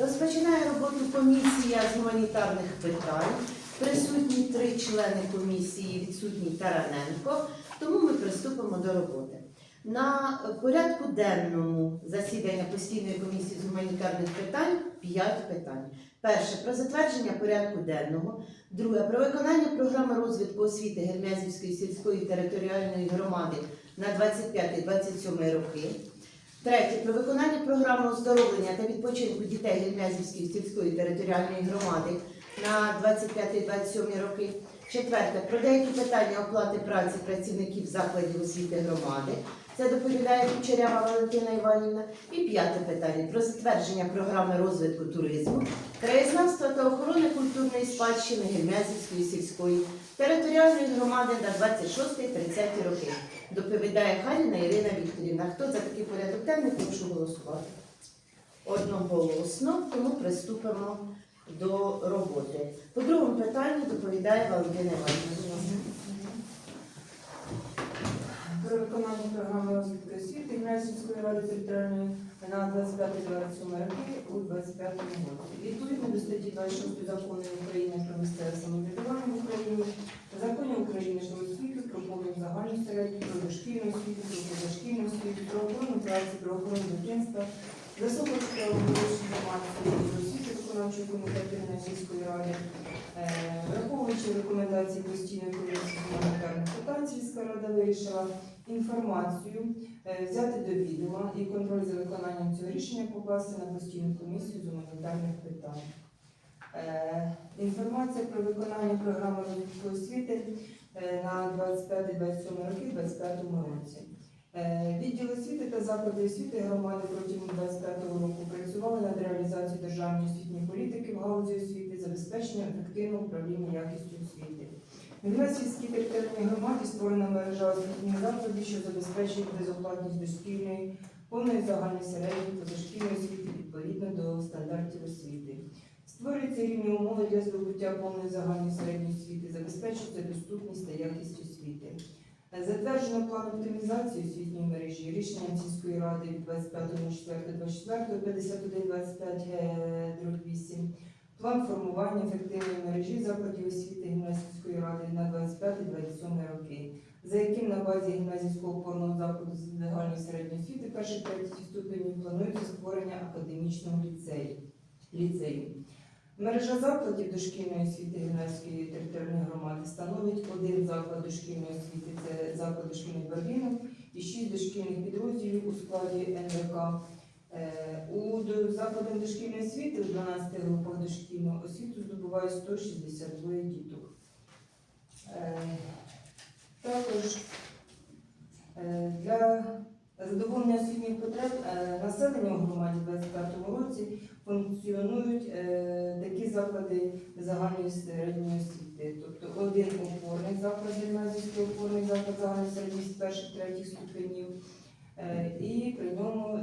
Розпочинає роботу комісія з гуманітарних питань. Присутні три члени комісії, відсутній Тараненко, тому ми приступимо до роботи. На порядку денному засідання постійної комісії з гуманітарних питань 5 питань. Перше про затвердження порядку денного. Друге про виконання програми розвитку освіти Гермязівської сільської територіальної громади на 25-27 роки. Третє про виконання програми оздоровлення та відпочинку дітей Гельмязівської сільської територіальної громади на 25-27 роки. Четверте про деякі питання оплати праці працівників закладів освіти громади. Це доповідає Кучерява Валентина Іванівна. І п'яте питання про затвердження програми розвитку туризму, краєзнавства та охорони культурної спадщини Гельмязівської сільської територіальної громади на 26-30 роки. Доповідає Харіна Ірина Вікторівна. Хто за такий порядок денний, прошу голосувати. Одноголосно, тому приступимо до роботи. По другому питанню доповідає Валентина Іванівна. Про виконання програми розвитку освіти Гімназівської ради територіальної на 25-27 роки у 25 році. Відповідно до статті 26 закону України про місцеве самоврядування в Україні, законів України освіту, про повну загальну середню, про дошкільну освіту, про позашкільну освіту, про охорону праці, про охорону дитинства, засобочка оголошення громадської освіти виконавчого комітету Гімназійської ради, Е, Враховуючи рекомендації постійної комісії гуманітарних питань, сільська рада вирішила інформацію е, взяти до відома і контроль за виконанням цього рішення покласти на постійну комісію з гуманітарних питань. Е, Інформація про виконання програми розвитку освіти на 25-27 роки в 25 році. Е, Відділ освіти та заклади освіти громади протягом 25 року працювали над реалізацією державної освітньої політики в галузі освіти, забезпечення ефективного управління якістю освіти. В Гімнасівській територіальній громаді створена мережа освітніх закладів, що забезпечує безоплатність дошкільної, повної загальної середньої позашкільної освіти відповідно до стандартів освіти. Створюються рівні умови для здобуття повної загальної середньої освіти, забезпечується доступність та якість освіти. Затверджено план оптимізації освітньої мережі рішенням сільської ради від 25.04.24, 51.25 е, дроб 8. План формування ефективної мережі закладів освіти гімназійської ради на 25-27 роки, за яким на базі гімназійського опорного закладу з загальної середньої освіти перших третіх ступенів планується створення академічного ліцею. ліцею. Мережа закладів дошкільної освіти Гімназійської територіальної громади становить один заклад дошкільної освіти, це заклад дошкільних барвінок, і шість дошкільних підрозділів у складі НВК. Е, У закладах дошкільної освіти у 12 групах дошкільного освіту здобувають 162 діток. Е, Також е, для задоволення освітніх потреб е, населення у громаді в 2025 році функціонують е, такі заклади загальної середньої освіти. Тобто один опорний заклад, гімназійський опорний заклад загальної середньої освіти перших третіх ступенів. Е, І при ньому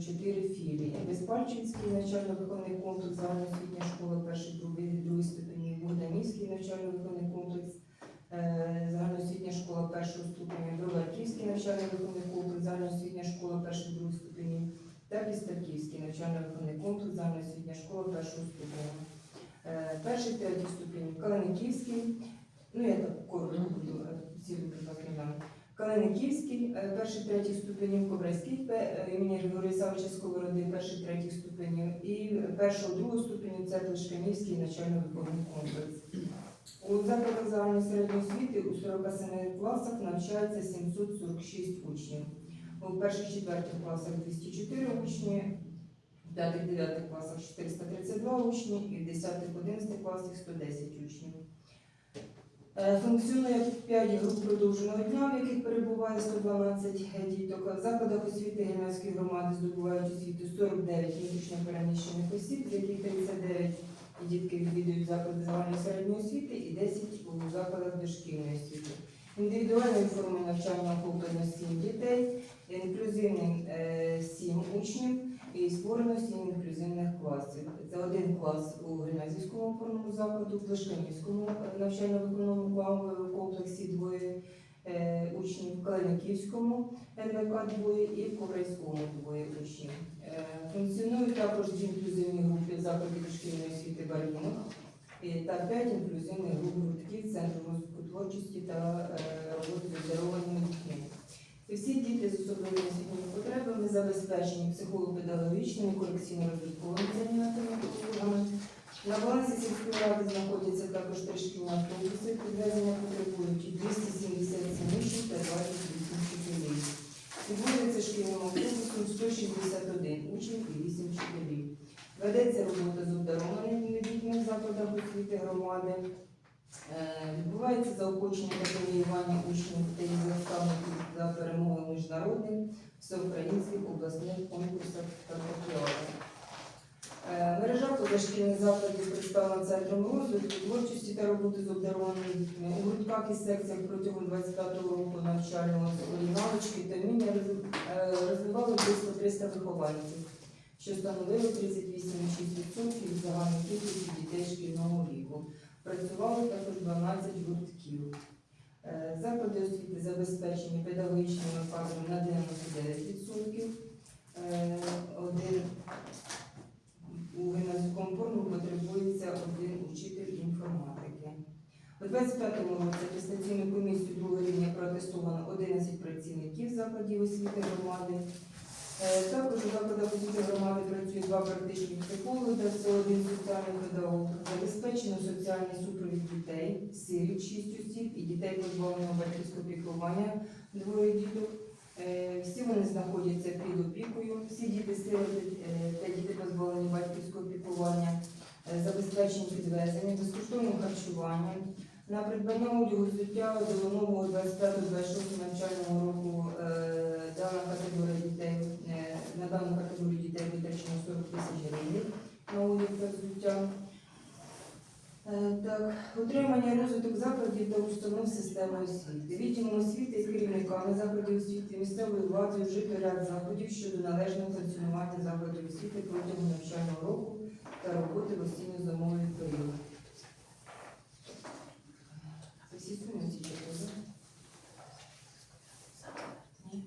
чотири філії. Безпальчинський навчально-виховний комплекс загальноосвітня школа перший, другий, другий ступені, Богданівський навчально-виховний комплекс, е, загальноосвітня школа першого ступеня, Броварківський навчально-виховний комплекс, загальноосвітня школа перших, других ступенів та Пістаківський навчально-виховний комплекс, загальноосвітня школа першого ступеня. Е, Перший, третій ступені, Калиниківський, ну я так коротко буду е, ці прекрасні. Калиниківський, е, перший, третій ступенів, Кобрайський імені Григорія Савича Сковороди, перший, третій ступенів, і першого, другого ступенів це Плешканівський навчально-виховний комплекс. У закладах загальної середньої освіти у 47 класах навчається 746 учнів. У перших четвертих класах 204 учні, в п'ятих дев'ятих класах 432 учні і в 10-11 класах 110 учнів. Е, Функціонує 5 груп продовженого дня, в яких перебуває 112 діток. В закладах освіти Гімназької громади здобувають освіту 49 внутрішньо переміщених осіб, з яких 39 дітки відвідують заклади загальної середньої освіти і 10 у закладах дошкільної освіти. Індивідуальною формою навчання охоплено 7 дітей, інклюзивним 7 учнів і створено 7 інклюзивних класів. Це один клас у гімназійському опорному закладу, в Плешканівському навчально-виконаному комплексі двоє е, учнів, в Калиниківському НВК двоє і в Коврайському двоє учнів. Е, Функціонують також дві інклюзивні групи закладів дошкільної освіти барвінок та 5 інклюзивних груп гуртків Центру розвитку творчості та е, роботи з обдарованими дітьми. І Всі діти з особливими освітніми потребами забезпечені психолого-педагогічними, корекційно-розвитковими заняттями послугами. На балансі сільської ради знаходяться також три шкільні автобуси, підвезення потребують 277 учнів та 28 вчителів. Відводиться шкільним автобусом 161 учнів і 8 вчителів. Ведеться робота з обдарованими дітьми в закладах освіти громади. Е, Відбувається заохочення та преміювання учнів та їх наставників за перемоги міжнародних, всеукраїнських обласних конкурсах та патріотах. Е, Мережа позашкільних закладів представлена центром розвитку, творчості та роботи з обдарованими дітьми. У гуртках і секціях протягом 25-го року навчального навички та вміння е, розвивали близько 300 вихованців, що становило 38,6% від загальної кількості дітей шкільного віку. Працювали також 12 гуртків. Е, Заклади освіти забезпечені педагогічними кадрами на 99%. Е, Один у гімназійському форму потребується один учитель інформатики. У 25-му році атестаційну комісію другого рівня протестовано 11 працівників закладів освіти громади. Е, Також у закладах освіти громади працює два практичні психологи та все один соціальний педагог. Забезпечено соціальний супровід дітей, сиріт 6 осіб і дітей позбавленого батьківського піклування двоє діток. Е, Всі вони знаходяться під опікою. Всі діти сироти е, та діти позбавлені батьківського піклування, забезпечені підвезенням, безкоштовним харчуванням. На придбання одягу взуття до нового 25-26 навчального року дана категорія дітей на дану категорію дітей витрачено 40 тисяч гривень на одяг та взуття. Е, Так, утримання розвиток закладів та установ системи освіти. Відділом освіти з керівниками закладів освіти місцевої влади вжито ряд заходів щодо належного функціонування закладів освіти протягом навчального року та роботи в осінньо-зимовий період. Це всі суми ці чотири, да? Ні?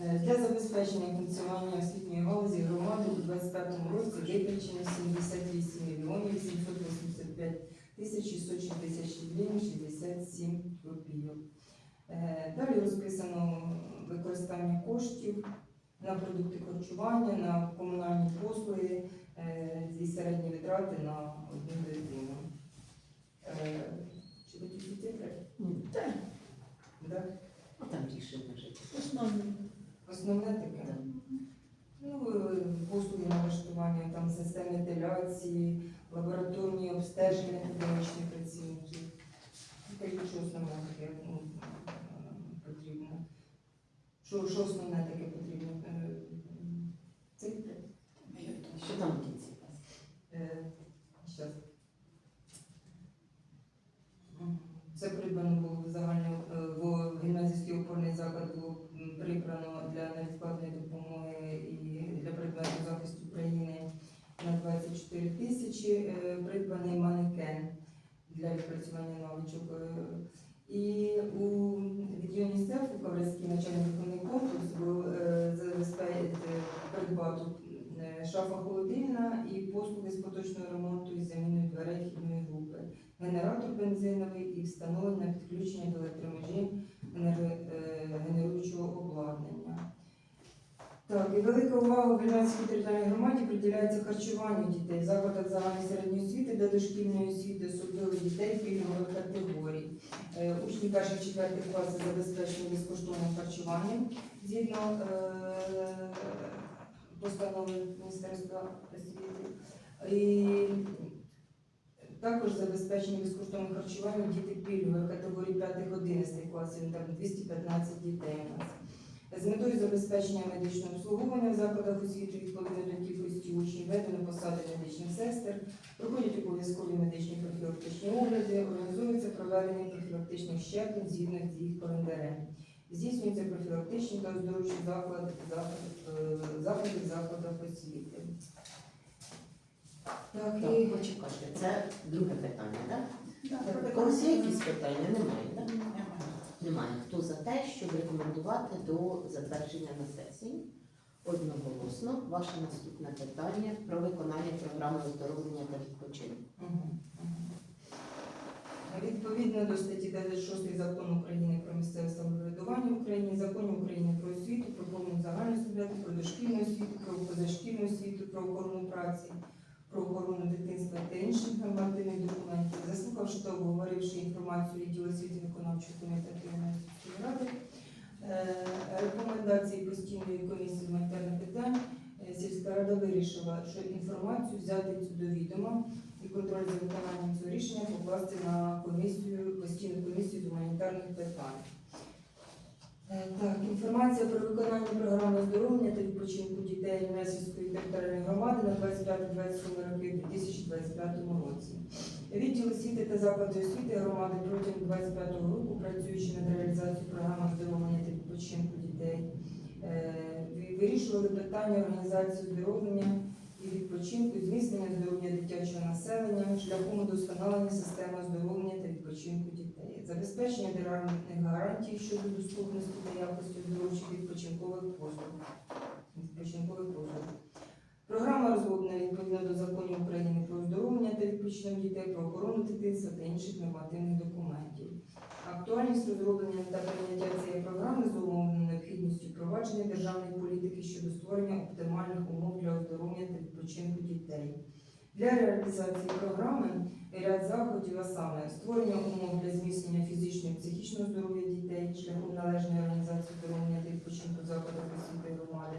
Е, Для забезпечення функціонування освітньої галузі громади у 2025 році витрачено 78 мільйонів 785 тисяч 666 гривень 67 копійок. Е, Далі розписано використання коштів на продукти харчування, на комунальні послуги е, зі середні витрати на одну дитину. Е, Чи ви ті цифри? Так, Да? ну там рішення вже. Основне таке. Ну, е, послуги налаштування, там системи вентиляції, лабораторні обстеження педагогічних працівників. Кажуть, що основне таке ну, потрібно. Що, що основне таке потрібно? Е, Цифри? Що там в кінці? Е, щас. М. Це придбано було в загально е, в гімназійський опорний заклад було м, прибрано для невідкладної допомоги і для предмету захисту України на 24 тисячі. Е, Придбаний манекен для відпрацювання навичок. Е, І у від ЮНІСЕФ у Каврецький навчальний виховний комплекс було е, забезпечити придбати е, шафа холодильна і послуги з поточного ремонту і заміною дверей вхідної групи, генератор бензиновий і встановлення підключення до електромежі е, генеруючого обладнання. Так, і велика увага в Вільнянській територіальній громаді приділяється харчуванню дітей в закладах загальної середньої освіти та дошкільної освіти, особливо дітей пільгових категорій. Е, Учні перших четвертих класів забезпечені безкоштовним харчуванням згідно е, постанови Міністерства освіти. Також забезпечені безкоштовним харчуванням діти пільгових категорії 5-11 класів, там 215 дітей у нас. З метою забезпечення медичного обслуговування в закладах освіти відповідно до кількості учнів введено посади медичних сестер, проходять обов'язкові медичні профілактичні огляди, організується проведення профілактичних щеплень згідно з їх календарем. Здійснюються профілактичні та оздоровчі заклади, е, в закладах освіти. Так, і Так, почекайте, це друге питання, так? Так. Когось є якісь питання? Немає, так? Немає. Хто за те, щоб рекомендувати до затвердження на сесії? Одноголосно. Ваше наступне питання про виконання програми оздоровлення та відпочинку. Відповідно до статті 96 закону України про місцеве самоврядування в Україні, закону України про освіту, про повну загальну освіту, про дошкільну освіту, про позашкільну освіту, про охорону праці, про охорону дитинства та інших нормативних документів, заслухавши та обговоривши інформацію відділу освіти виконавчого комітету Юнацької ради, е, рекомендації постійної комісії з гуманітарних питань, е, сільська рада вирішила, що інформацію взяти цю до відома і контроль за виконанням цього рішення покласти на комісію, постійну комісію з гуманітарних питань. Е, Так, інформація про виконання програми оздоровлення та відпочинку дітей Несільської територіальної громади на 25-27 роки у 2025 році. Відділ освіти та заклади освіти громади протягом 25 року, працюючи над реалізацією програми оздоровлення та відпочинку дітей, е, вирішували питання організації оздоровлення і відпочинку, зміцнення здоров'я дитячого населення шляхом удосконалення системи оздоровлення та відпочинку дітей, забезпечення державних гарантій щодо доступності та якості оздоровчих відпочинкових послуг. Відпочинкових послуг. Програма розроблена відповідно до законів України про оздоровлення та відпочинок дітей, про охорону дитинства та інших нормативних документів. Актуальність розроблення та прийняття цієї програми зумовлена необхідністю впровадження державної політики щодо створення оптимальних умов для оздоровлення та відпочинку дітей. Для реалізації програми ряд заходів, а саме створення умов для зміцнення фізичного і психічного здоров'я дітей шляхом належної організації здоров'я та відпочинку закладів освіти громади.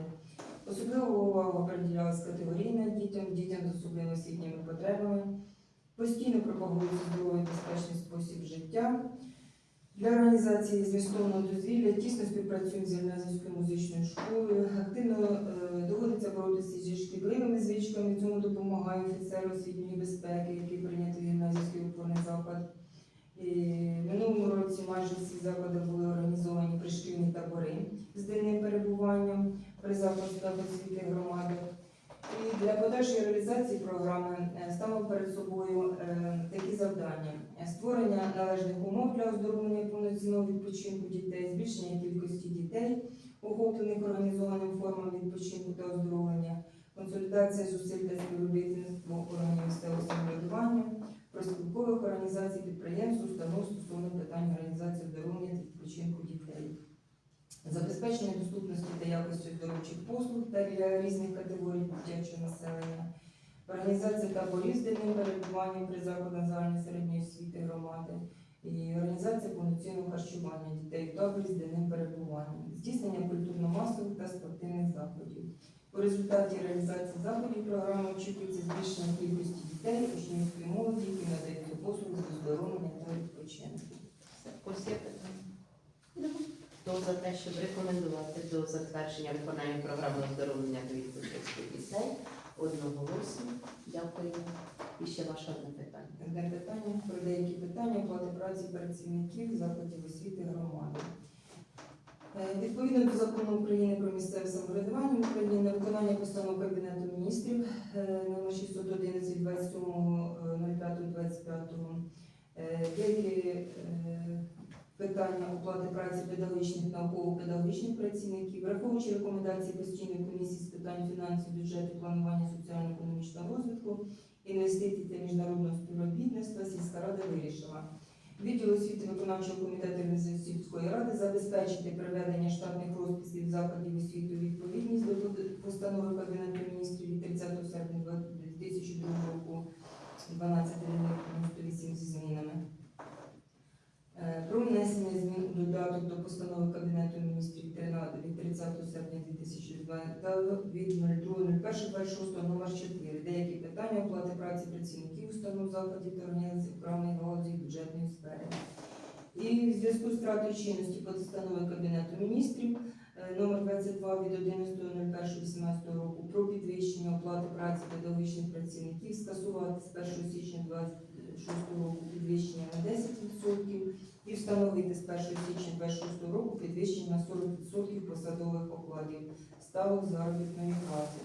Особливо увагу приділялась категорійним дітям, дітям з особливо освітніми потребами. Постійно пропагується здоровий безпечний спосіб життя. Для організації змістовного дозвілля тісно співпрацюємо з Єльназівською музичною школою. Активно е, доводиться боротися зі шкідливими звичками. Цьому допомагає офіцер освітньої безпеки, який прийнятий в Єльназівський опорний заклад. І минулому році майже всі заклади були організовані пришкільні табори з денним перебуванням при закладах освіти громади. І для подальшої реалізації програми е, ставимо перед собою е, такі завдання: Е, створення належних умов для оздоровлення повноцінного відпочинку дітей, збільшення кількості дітей, охоплених організованим формам відпочинку та оздоровлення, консолідація зусиль та співробітництво органів місцевого самоврядування, профспілкових організацій, підприємств, установ стосовно питань організації оздоровлення та відпочинку дітей. Забезпечення доступності та якості оздоровчих послуг та для різних категорій дитячого населення, організація таборів з денним перебуванням при закладах загальної середньої освіти громади і організація повноцінного харчування дітей в таборі з денним перебуванням, здійснення культурно-масових та спортивних заходів. У результаті реалізації заходів програми очікується збільшення кількості дітей, учнівської молоді, які надаються послуги з оздоровлення та відпочинку. Все. Хто за те, щоб рекомендувати до затвердження виконання програми оздоровлення відпочинку дітей? Одноголосно. Дякуємо. І ще ваше одне питання. Одне питання про деякі питання оплати праці працівників закладів освіти громади. Е, Відповідно до закону України про місцеве самоврядування в Україні на виконання постанов Кабінету міністрів е, номер 611 27.05.25 е, деякі питання оплати праці педагогічних науково-педагогічних працівників, враховуючи рекомендації постійної комісії з питань фінансів, бюджету, планування соціально-економічного розвитку, інвестицій та міжнародного співробітництва сільська рада вирішила. Відділ освіти виконавчого комітету сільської ради забезпечити приведення штатних розписів закладів освіти відповідність до постанови Кабінету міністрів від 30 серпня 2002 року 12.98 зі змінами. Про внесення змін у додаток до постанови Кабінету міністрів 13 від 30 серпня 2002 та від 02.01.26 номер 4 деякі питання оплати праці працівників установ закладів та організацій правної галузі бюджетної сфери. І в зв'язку з втратою чинності постанови Кабінету міністрів е, номер 22 від 11.01.18 року про підвищення оплати праці педагогічних працівників скасувати з 1 січня 26 року підвищення на 10% і встановити з 1 січня 26 року підвищення на 40% посадових окладів ставок заробітної плати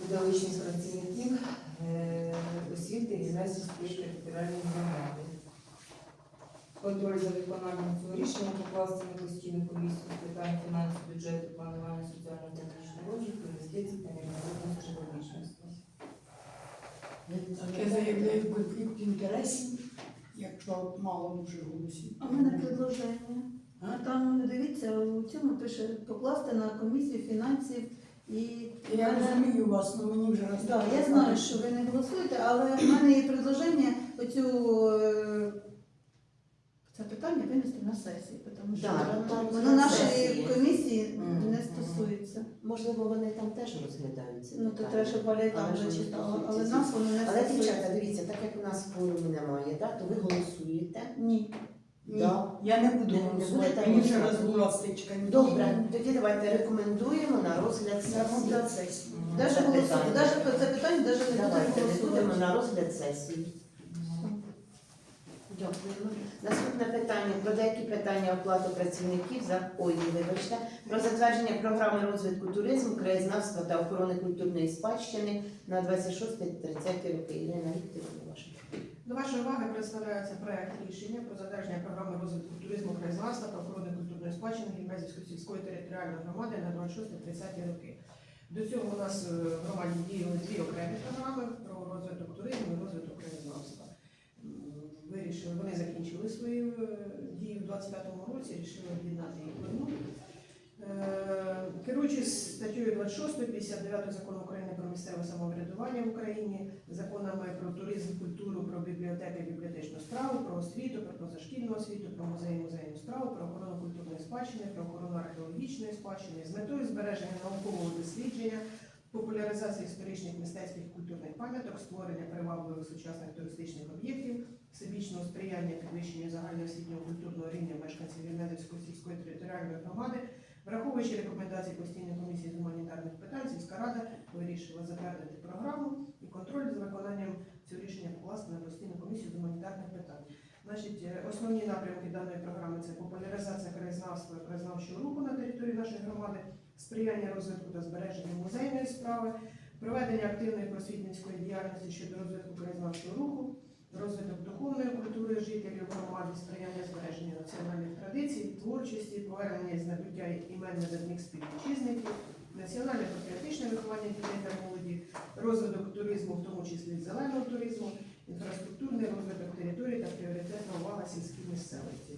педагогічних працівників е, освіти і сільської територіальної громади. Контроль за виконанням цього рішення покласти на постійну комісію з питань фінансів, бюджету, планування соціально-технічного розвитку, інвестицій та міжнародного співробітництва. Таке заявляє конфлікт інтересів якщо мало дуже голосів. У мене предложення. А? Там дивіться, у цьому пише покласти на комісію фінансів і Я розумію вас, але мені вже раз. Да, я знаю, що ви не голосуєте, але в мене є предложення оцю е, питання винести на сесію, тому що Да, там воно на нашої сесії. комісії Мгм. не стосується. Можливо, вони там теж розглядаються. Ну то треба, щоб Валя там Але ж вони зачитала, але нас воно не Але дівчата, стосується. дивіться, так як у нас форуму немає, да, то ви голосуєте. Ні. Ні, Да. я не буду Не- не голосувати, будете мені вже голосувати? раз була стичка. Добре, тоді давайте рекомендуємо на розгляд сесії. сесії. Даже Це голосувати, питання. даже це питання даже не Давайте не будемо голосувати. на розгляд сесії. Дякуємо. Наступне питання про деякі питання оплати працівників за ой, вибачте, про затвердження програми розвитку туризму, краєзнавства та охорони культурної спадщини на 26-30 роки. Ірина Вікторівна, ваша. До вашої уваги представляється проект рішення про затвердження програми розвитку туризму, краєзнавства та охорони культурної спадщини Гімназівської сільської територіальної громади на 26-30 роки. До цього у нас е, в громаді діяли дві окремі програми про розвиток туризму і розвиток краєзнавства. Вирішили, вони закінчили свою е, дію в 25-му році, рішили об'єднати їх в Керуючись статтею 26 59 закону України про місцеве самоврядування в Україні, законами про туризм, культуру, про бібліотеки, бібліотечну справу, про освіту, про позашкільну освіту, про музеї, музейну справу, про охорону культурної спадщини, про охорону археологічної спадщини з метою збереження наукового дослідження, популяризації історичних мистецьких культурних пам'яток, створення привабливих сучасних туристичних об'єктів, всебічного сприяння підвищенню загальноосвітнього культурного рівня мешканців Вінницької сільської територіальної громади, враховуючи рекомендації постійної комісії з гуманітарних питань, сільська рада вирішила затвердити програму і контроль за виконанням цього рішення покласти на постійну комісію з гуманітарних питань. Значить, е, основні напрямки даної програми це популяризація краєзнавства і краєзнавчого руху на території нашої громади, сприяння розвитку та збереження музейної справи, проведення активної просвітницької діяльності щодо розвитку краєзнавчого руху, розвиток духовної культури жителів громади, сприяння збереження національних традицій, творчості, повернення і здобуття імен видатних співвітчизників, національне патріотичне виховання дітей та молоді, розвиток туризму, в тому числі зеленого туризму, інфраструктурний розвиток території та пріоритетна увага сільській місцевості.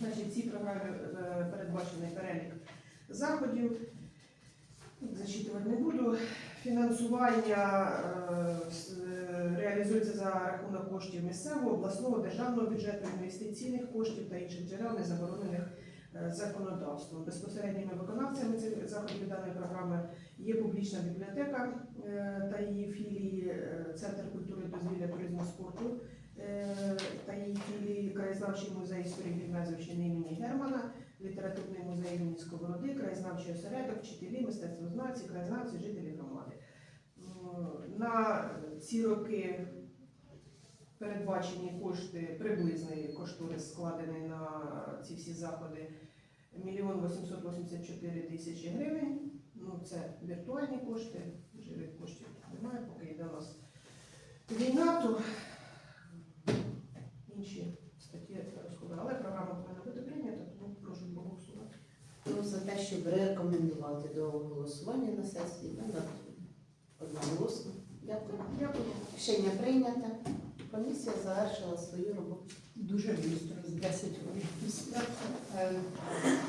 Значить, ці програми е, передбачений перелік заходів. Зачитувати не буду. Фінансування е, реалізується за рахунок коштів місцевого, обласного, державного бюджету, інвестиційних коштів та інших джерел, не заборонених е, законодавством. Безпосередніми виконавцями цих заходів даної програми є публічна бібліотека е, та її філії, е, Центр культури, дозвілля, туризму, спорту та її філії, краєзнавчий музей історії Гімназівщини імені Германа, літературний музей імені Сковороди, краєзнавчий осередок, вчителі, мистецтвознавці, краєзнавці, жителі На ці роки передбачені кошти, приблизний кошторис складений на ці всі заходи мільйон 884 тисячі гривень. Ну, це віртуальні кошти, живих коштів немає, поки йде у нас війна, то інші статті розходи. Але програма повинна бути прийнята, тому прошу проголосувати. Ну, за те, щоб рекомендувати до голосування на сесії, одноголосно. Дякую. Дякую. Рішення прийнято. Комісія завершила свою роботу. Дуже швидко, з 10 років.